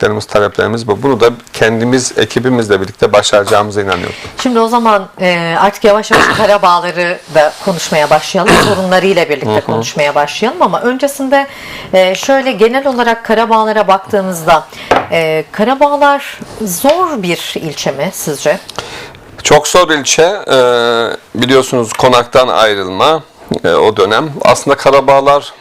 beklentilerimiz, taleplerimiz bu. Bunu da kendimiz, ekibimizle birlikte başaracağımıza inanıyorum. Şimdi o zaman e, artık yavaş yavaş Karabağları da konuşmaya başlayalım. Sorunlarıyla birlikte konuşmaya başlayalım ama öncesinde e, şöyle genel olarak Karabağlara baktığımızda e, Karabağlar zor bir ilçe mi sizce? Çok zor bir ilçe. Ee, biliyorsunuz konaktan ayrılma e, o dönem. Aslında Karabağlar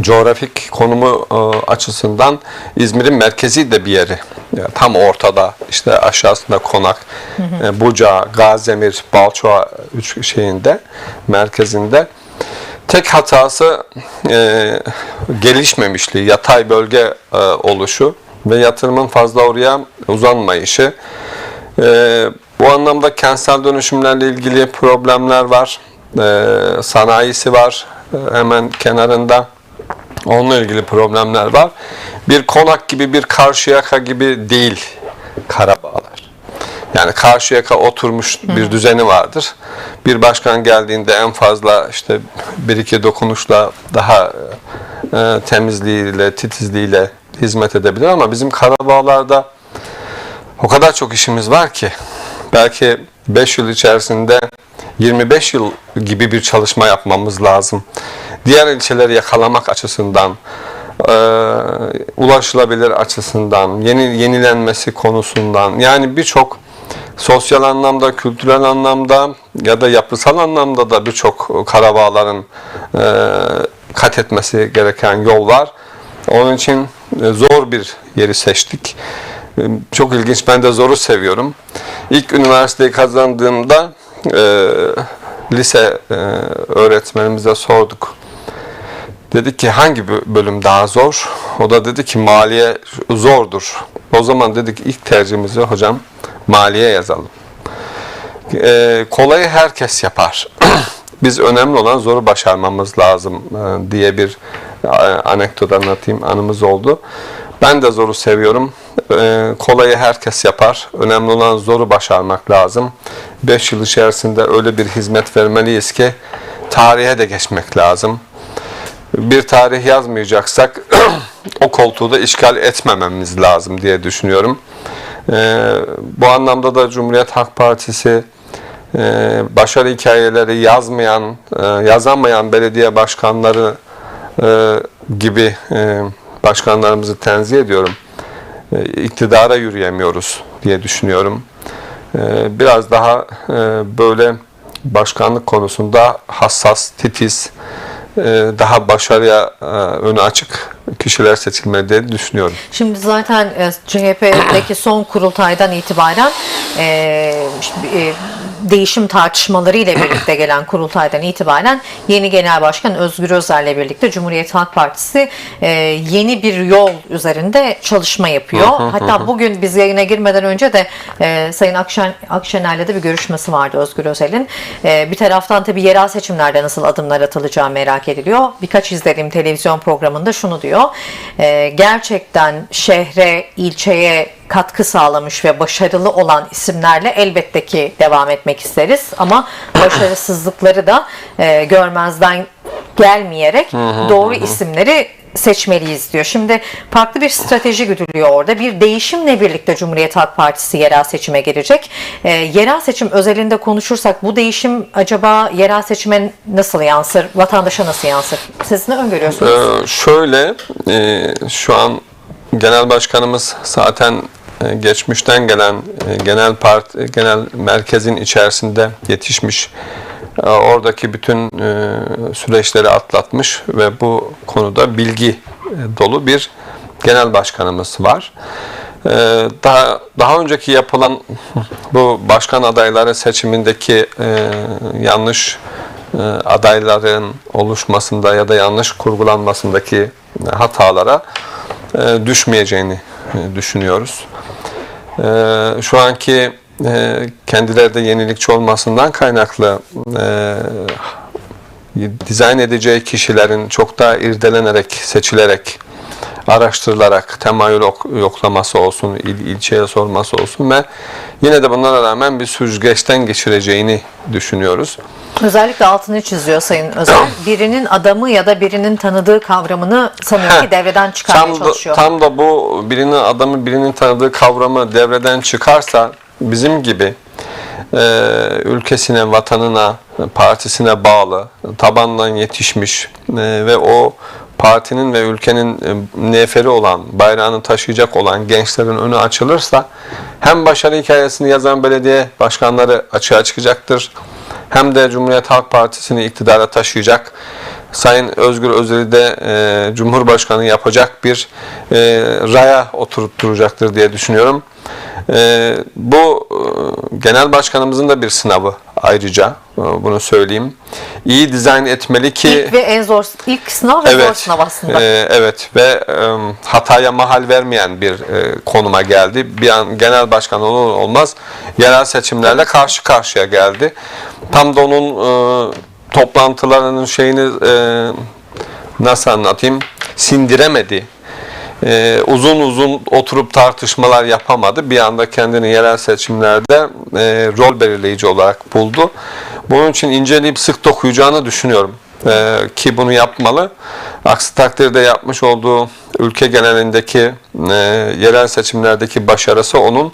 coğrafik konumu e, açısından İzmir'in merkezi de bir yeri. Yani tam ortada işte aşağısında konak, e, Buca, Gazemir, Balçova üç şeyinde merkezinde. Tek hatası e, gelişmemişliği, yatay bölge e, oluşu ve yatırımın fazla oraya uzanmayışı. E, bu anlamda kentsel dönüşümlerle ilgili problemler var. E, sanayisi var e, hemen kenarında. Onunla ilgili problemler var. Bir konak gibi, bir karşıyaka gibi değil Karabağlar. Yani karşıyaka oturmuş bir düzeni vardır. Bir başkan geldiğinde en fazla işte bir iki dokunuşla daha e, temizliğiyle, titizliğiyle hizmet edebilir ama bizim Karabağlar'da o kadar çok işimiz var ki belki 5 yıl içerisinde 25 yıl gibi bir çalışma yapmamız lazım. Diğer ilçeleri yakalamak açısından, e, ulaşılabilir açısından, yeni yenilenmesi konusundan yani birçok sosyal anlamda, kültürel anlamda ya da yapısal anlamda da birçok Karabağların e, kat etmesi gereken yol var. Onun için e, zor bir yeri seçtik. E, Çok ilginç. Ben de zoru seviyorum. İlk üniversiteyi kazandığımda e, lise e, öğretmenimize sorduk. Dedik ki hangi bö- bölüm daha zor? O da dedi ki maliye zordur. O zaman dedik ilk tercihimizi hocam maliye yazalım. E, kolayı herkes yapar. Biz önemli olan zoru başarmamız lazım e, diye bir e, anekdot anlatayım anımız oldu. Ben de zoru seviyorum. E, kolayı herkes yapar. Önemli olan zoru başarmak lazım. 5 yıl içerisinde öyle bir hizmet vermeliyiz ki tarihe de geçmek lazım bir tarih yazmayacaksak o koltuğu da işgal etmememiz lazım diye düşünüyorum. Ee, bu anlamda da Cumhuriyet Halk Partisi e, başarı hikayeleri yazmayan, e, yazamayan belediye başkanları e, gibi e, başkanlarımızı tenzih ediyorum. E, iktidara yürüyemiyoruz diye düşünüyorum. E, biraz daha e, böyle başkanlık konusunda hassas, titiz, daha başarıya e, önü açık kişiler seçilmeli diye düşünüyorum. Şimdi zaten e, CHP'deki son kurultaydan itibaren e, işte, e, değişim tartışmaları ile birlikte gelen kurultaydan itibaren yeni genel başkan Özgür Özel'le birlikte Cumhuriyet Halk Partisi e, yeni bir yol üzerinde çalışma yapıyor. Hatta bugün biz yayına girmeden önce de e, Sayın Akşen, Akşener'le de bir görüşmesi vardı Özgür Özel'in. E, bir taraftan tabii yerel seçimlerde nasıl adımlar atılacağı merak ediliyor. Birkaç izlediğim televizyon programında şunu diyor. E, gerçekten şehre, ilçeye katkı sağlamış ve başarılı olan isimlerle elbette ki devam etmek isteriz ama başarısızlıkları da e, görmezden gelmeyerek doğru isimleri seçmeliyiz diyor. Şimdi farklı bir strateji güdülüyor orada. Bir değişimle birlikte Cumhuriyet Halk Partisi yerel seçime girecek. E, yerel seçim özelinde konuşursak bu değişim acaba yerel seçime nasıl yansır? Vatandaşa nasıl yansır? Siz ne öngörüyorsunuz? Ee, şöyle, e, şu an genel başkanımız zaten geçmişten gelen e, genel parti, genel merkezin içerisinde yetişmiş, e, oradaki bütün e, süreçleri atlatmış ve bu konuda bilgi e, dolu bir genel başkanımız var. E, Daha daha önceki yapılan bu başkan adayları seçimindeki e, yanlış e, adayların oluşmasında ya da yanlış kurgulanmasındaki e, hatalara e, düşmeyeceğini e, düşünüyoruz. E, Şu anki e, yenilikçi olmasından kaynaklı e, dizayn edeceği kişilerin çok daha irdelenerek, seçilerek, araştırılarak temayül ok- yoklaması olsun, il, ilçeye sorması olsun ve yine de bunlara rağmen bir süzgeçten geçireceğini düşünüyoruz. Özellikle altını çiziyor Sayın Özel. Birinin adamı ya da birinin tanıdığı kavramını sanıyorum ki devreden çıkarmaya Tam da, çalışıyor. tam da bu birinin adamı birinin tanıdığı kavramı devreden çıkarsa bizim gibi e, ülkesine, vatanına, partisine bağlı, tabandan yetişmiş e, ve o partinin ve ülkenin e, neferi olan, bayrağını taşıyacak olan gençlerin önü açılırsa hem başarı hikayesini yazan belediye başkanları açığa çıkacaktır hem de Cumhuriyet Halk Partisi'ni iktidara taşıyacak Sayın Özgür Özel'i de e, Cumhurbaşkanı yapacak bir e, raya oturtturacaktır diye düşünüyorum. E, bu e, genel başkanımızın da bir sınavı ayrıca e, bunu söyleyeyim. İyi dizayn etmeli ki İlk ve en zor, ilk sınav ve zor sınav aslında. e, evet ve e, hataya mahal vermeyen bir e, konuma geldi. Bir an genel başkan olur olmaz yerel seçimlerle karşı karşıya geldi. Tam da onun e, toplantılarının şeyini e, nasıl anlatayım sindiremedi. E, uzun uzun oturup tartışmalar yapamadı. Bir anda kendini yerel seçimlerde e, rol belirleyici olarak buldu. Bunun için inceleyip sık dokuyacağını düşünüyorum. E, ki bunu yapmalı. Aksi takdirde yapmış olduğu ülke genelindeki e, yerel seçimlerdeki başarısı onun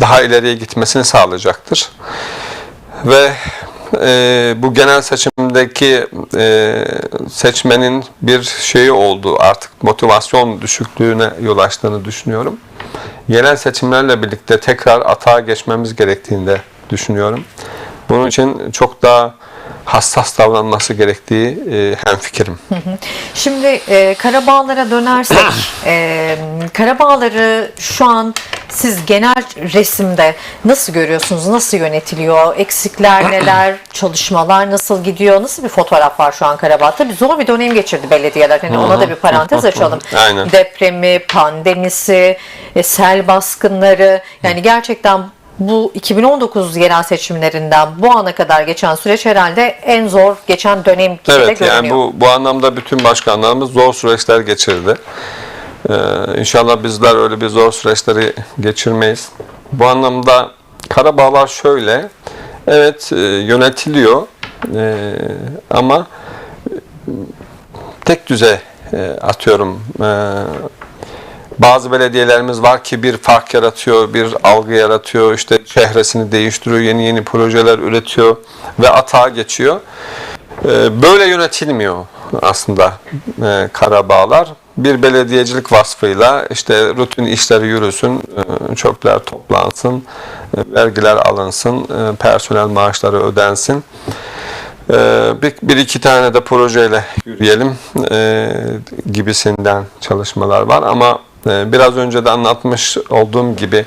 daha ileriye gitmesini sağlayacaktır. Ve e, bu genel seçimdeki e, seçmenin bir şeyi oldu artık motivasyon düşüklüğüne yol açtığını düşünüyorum. Yerel seçimlerle birlikte tekrar atağa geçmemiz gerektiğini de düşünüyorum. Bunun için çok daha hassas davranması gerektiği e, hemfikirim. Şimdi e, Karabağlar'a dönersek, e, Karabağlar'ı şu an siz genel resimde nasıl görüyorsunuz? Nasıl yönetiliyor? Eksikler neler? Çalışmalar nasıl gidiyor? Nasıl bir fotoğraf var şu an Karabağ'da? Bir zor bir dönem geçirdi belediyeler. Hani ona da bir parantez açalım. Aynen. Depremi, pandemisi, e, sel baskınları. Yani gerçekten bu 2019 yerel seçimlerinden bu ana kadar geçen süreç herhalde en zor geçen dönem gibi de Evet görünüyor. yani bu, bu anlamda bütün başkanlarımız zor süreçler geçirdi. Ee, inşallah bizler öyle bir zor süreçleri geçirmeyiz. Bu anlamda Karabağlar şöyle, evet e, yönetiliyor e, ama tek düze e, atıyorum e, bazı belediyelerimiz var ki bir fark yaratıyor, bir algı yaratıyor, işte çehresini değiştiriyor, yeni yeni projeler üretiyor ve atağa geçiyor. Ee, Böyle yönetilmiyor aslında e, Karabağlar. Bir belediyecilik vasfıyla işte rutin işleri yürüsün, e, çöpler toplansın, e, vergiler alınsın, personel maaşları ödensin. Bir, bir iki tane de projeyle yürüyelim gibisinden çalışmalar var ama biraz önce de anlatmış olduğum gibi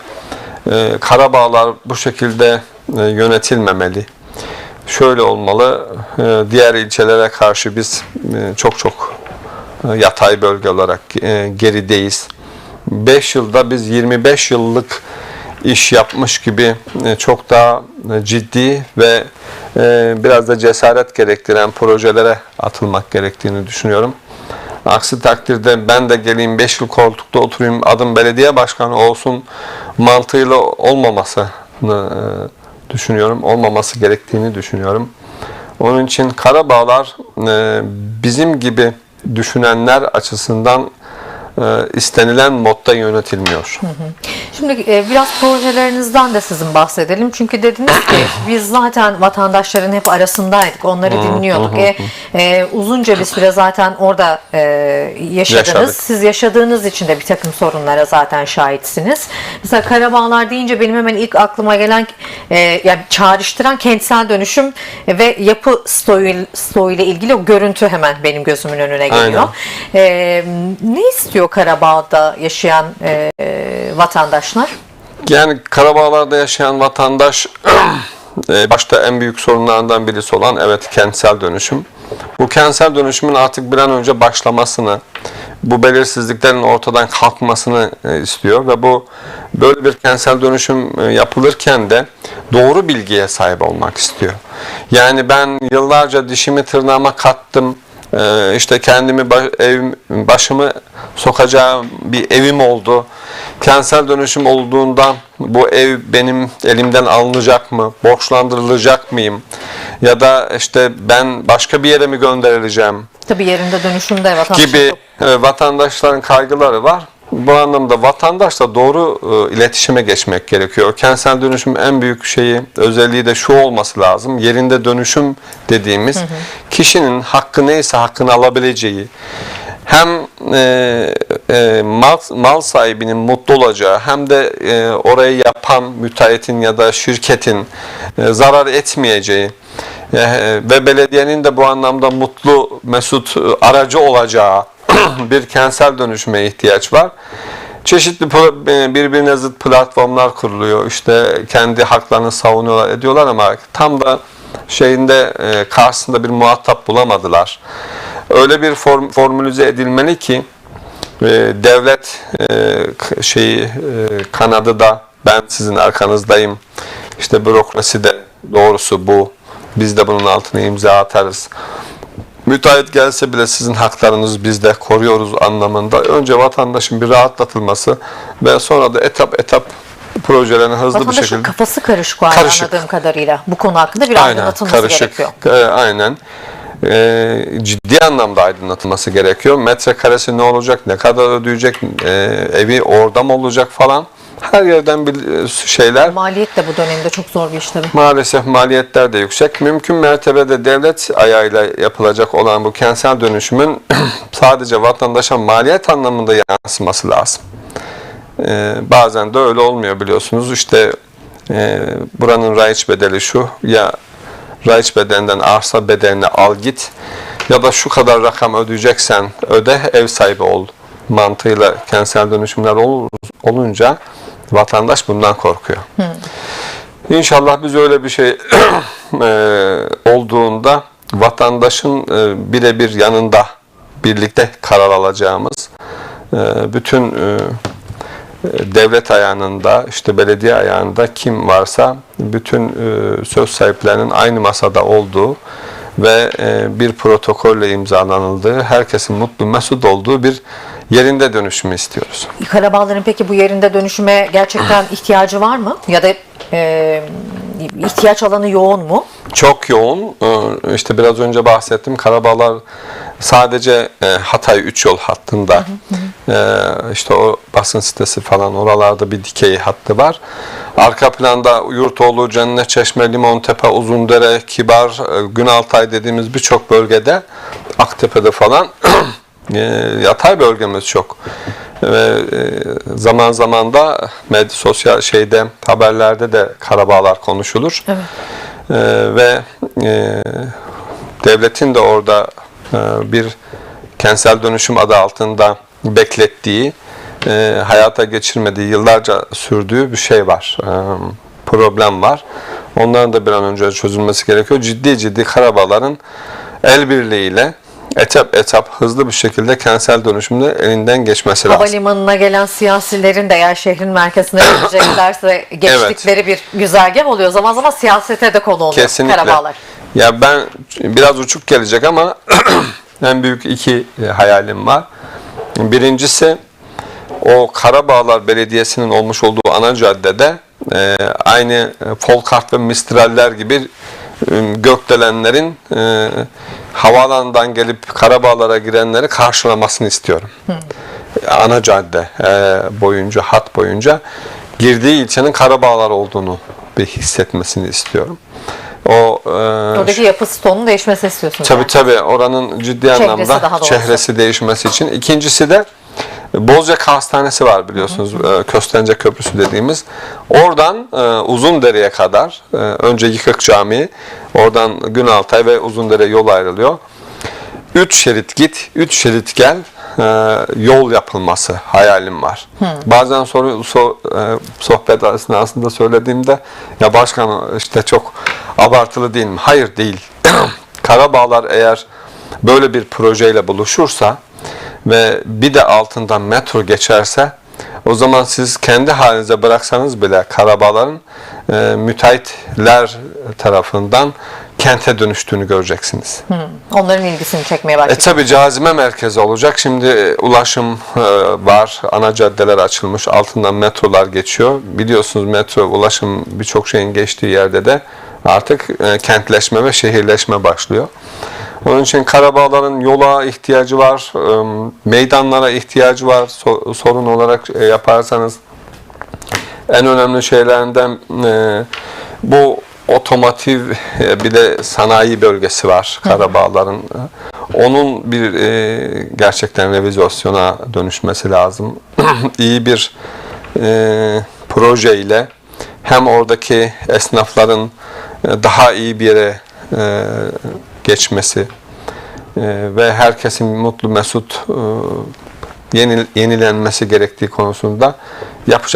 e, Karabağlar bu şekilde e, yönetilmemeli şöyle olmalı. e, Diğer ilçelere karşı biz çok çok yatay bölge olarak gerideyiz. 5 yılda biz 25 yıllık iş yapmış gibi çok daha ciddi ve biraz da cesaret gerektiren projelere atılmak gerektiğini düşünüyorum. Aksi takdirde ben de geleyim 5 yıl koltukta oturayım adım belediye başkanı olsun mantığıyla olmamasını e, düşünüyorum. Olmaması gerektiğini düşünüyorum. Onun için Karabağlar e, bizim gibi düşünenler açısından e, istenilen modda yönetilmiyor. Şimdi e, biraz projelerinizden de sizin bahsedelim. Çünkü dediniz ki biz zaten vatandaşların hep arasındaydık. Onları dinliyorduk. E, e, uzunca bir süre zaten orada e, yaşadınız. Yaşadık. Siz yaşadığınız için de bir takım sorunlara zaten şahitsiniz. Mesela Karabağlar deyince benim hemen ilk aklıma gelen e, yani çağrıştıran kentsel dönüşüm ve yapı stoğu, stoğu ile ilgili o görüntü hemen benim gözümün önüne geliyor. E, ne istiyor Karabağ'da yaşayan e, vatandaşlar? Yani Karabağlar'da yaşayan vatandaş e, başta en büyük sorunlarından birisi olan evet kentsel dönüşüm. Bu kentsel dönüşümün artık bir an önce başlamasını, bu belirsizliklerin ortadan kalkmasını e, istiyor ve bu böyle bir kentsel dönüşüm e, yapılırken de doğru bilgiye sahip olmak istiyor. Yani ben yıllarca dişimi tırnağıma kattım, işte kendimi ba- ev, başımı sokacağım bir evim oldu. Kentsel dönüşüm olduğundan bu ev benim elimden alınacak mı? Borçlandırılacak mıyım? ya da işte ben başka bir yere mi gönderileceğim Tabii yerinde dönüşümde vatandaşın gibi e, vatandaşların kaygıları var. Bu anlamda vatandaşla doğru e, iletişime geçmek gerekiyor. Kentsel dönüşüm en büyük şeyi, özelliği de şu olması lazım. Yerinde dönüşüm dediğimiz kişinin hakkı neyse hakkını alabileceği, hem e, e, mal, mal sahibinin mutlu olacağı hem de e, orayı yapan müteahhitin ya da şirketin e, zarar etmeyeceği e, ve belediyenin de bu anlamda mutlu, mesut e, aracı olacağı bir kentsel dönüşüme ihtiyaç var. Çeşitli e, birbirine zıt platformlar kuruluyor. İşte kendi haklarını savunuyorlar, ediyorlar ama tam da şeyinde e, karşısında bir muhatap bulamadılar. Öyle bir form, formülize edilmeli ki e, devlet e, şeyi e, kanadı da ben sizin arkanızdayım. İşte bürokrasi de doğrusu bu. Biz de bunun altına imza atarız. Müteahhit gelse bile sizin haklarınızı biz de koruyoruz anlamında. Önce vatandaşın bir rahatlatılması ve sonra da etap etap projelerini hızlı bir Vatandaşın şekilde kafası karışık var Karışık. anladığım kadarıyla. Bu konu hakkında bir Aynen, aydınlatılması karışık. gerekiyor. E, aynen. E, ciddi anlamda aydınlatılması gerekiyor. Metrekaresi ne olacak, ne kadar ödeyecek, e, evi orada mı olacak falan. Her yerden bir e, şeyler. Maliyet de bu dönemde çok zor bir iş tabii. Maalesef maliyetler de yüksek. Mümkün mertebede devlet ayağıyla yapılacak olan bu kentsel dönüşümün sadece vatandaşa maliyet anlamında yansıması lazım. Ee, bazen de öyle olmuyor biliyorsunuz. İşte e, buranın raiç bedeli şu ya raiç bedelinden arsa bedelini al git ya da şu kadar rakam ödeyeceksen öde ev sahibi ol mantığıyla kentsel dönüşümler ol- olunca vatandaş bundan korkuyor. İnşallah biz öyle bir şey e, olduğunda vatandaşın e, birebir yanında birlikte karar alacağımız e, bütün devlet ayağında işte belediye ayağında kim varsa bütün e, söz sahiplerinin aynı masada olduğu ve e, bir protokolle imzalanıldığı, herkesin mutlu mesut olduğu bir yerinde dönüşümü istiyoruz. Karabağların peki bu yerinde dönüşüme gerçekten ihtiyacı var mı? Ya da e, ihtiyaç alanı yoğun mu? Çok yoğun. İşte biraz önce bahsettim. Karabağlar sadece e, Hatay 3 yol hattında e, işte o basın sitesi falan oralarda bir dikey hattı var. Arka planda Yurtoğlu, Cennet Çeşme, Limontepe, Uzundere, Kibar, e, Günaltay dediğimiz birçok bölgede Aktepe'de falan e, yatay bölgemiz çok. Ve e, zaman zaman da med sosyal şeyde haberlerde de Karabağlar konuşulur. Evet. Ee, ve e, devletin de orada e, bir kentsel dönüşüm adı altında beklettiği, e, hayata geçirmediği, yıllarca sürdüğü bir şey var. E, problem var. Onların da bir an önce çözülmesi gerekiyor. Ciddi ciddi Karabağların el birliğiyle etap etap hızlı bir şekilde kentsel dönüşümde elinden geçmesi lazım. Havalimanına gelen siyasilerin de eğer şehrin merkezine geleceklerse geçtikleri bir güzergah oluyor. Zaman zaman siyasete de konu oluyor Kesinlikle. Karabağlar. Ya ben biraz uçuk gelecek ama en büyük iki e, hayalim var. Birincisi o Karabağlar Belediyesi'nin olmuş olduğu ana caddede e, aynı e, Folkart ve Mistraller gibi gökdelenlerin e, havaalanından gelip Karabağlar'a girenleri karşılamasını istiyorum. Ana cadde e, boyunca, hat boyunca girdiği ilçenin Karabağlar olduğunu bir hissetmesini istiyorum. O e, Oradaki yapı stoğunun değişmesi istiyorsunuz. Tabii yani. tabii oranın ciddi Çehresi anlamda çehresi değişmesi için. İkincisi de Bozcak Hastanesi var biliyorsunuz. e, Köstence Köprüsü dediğimiz. Oradan e, Uzundere'ye kadar e, önce Yıkık Camii, oradan Günaltay ve Uzundere yol ayrılıyor. Üç şerit git, üç şerit gel e, yol yapılması hayalim var. Bazen soru so- e, sohbet esnasında söylediğimde ya başkan işte çok abartılı değil mi? Hayır değil. Karabağlar eğer böyle bir projeyle buluşursa ve bir de altından metro geçerse o zaman siz kendi halinize bıraksanız bile Karabağların e, müteahhitler tarafından kente dönüştüğünü göreceksiniz. Onların ilgisini çekmeye E başlayacak. tabi cazime merkezi olacak. Şimdi e, ulaşım e, var. Ana caddeler açılmış. Altından metrolar geçiyor. Biliyorsunuz metro ulaşım birçok şeyin geçtiği yerde de Artık e, kentleşme ve şehirleşme başlıyor. Onun için Karabağların yola ihtiyacı var, e, meydanlara ihtiyacı var. So- sorun olarak e, yaparsanız en önemli şeylerinden e, bu otomotiv e, bir de sanayi bölgesi var Karabağların. Onun bir e, gerçekten revizasyona dönüşmesi lazım. İyi bir e, proje ile hem oradaki esnafların e, daha iyi bir yere e, geçmesi e, ve herkesin mutlu mesut e, yeni, yenilenmesi gerektiği konusunda yapacak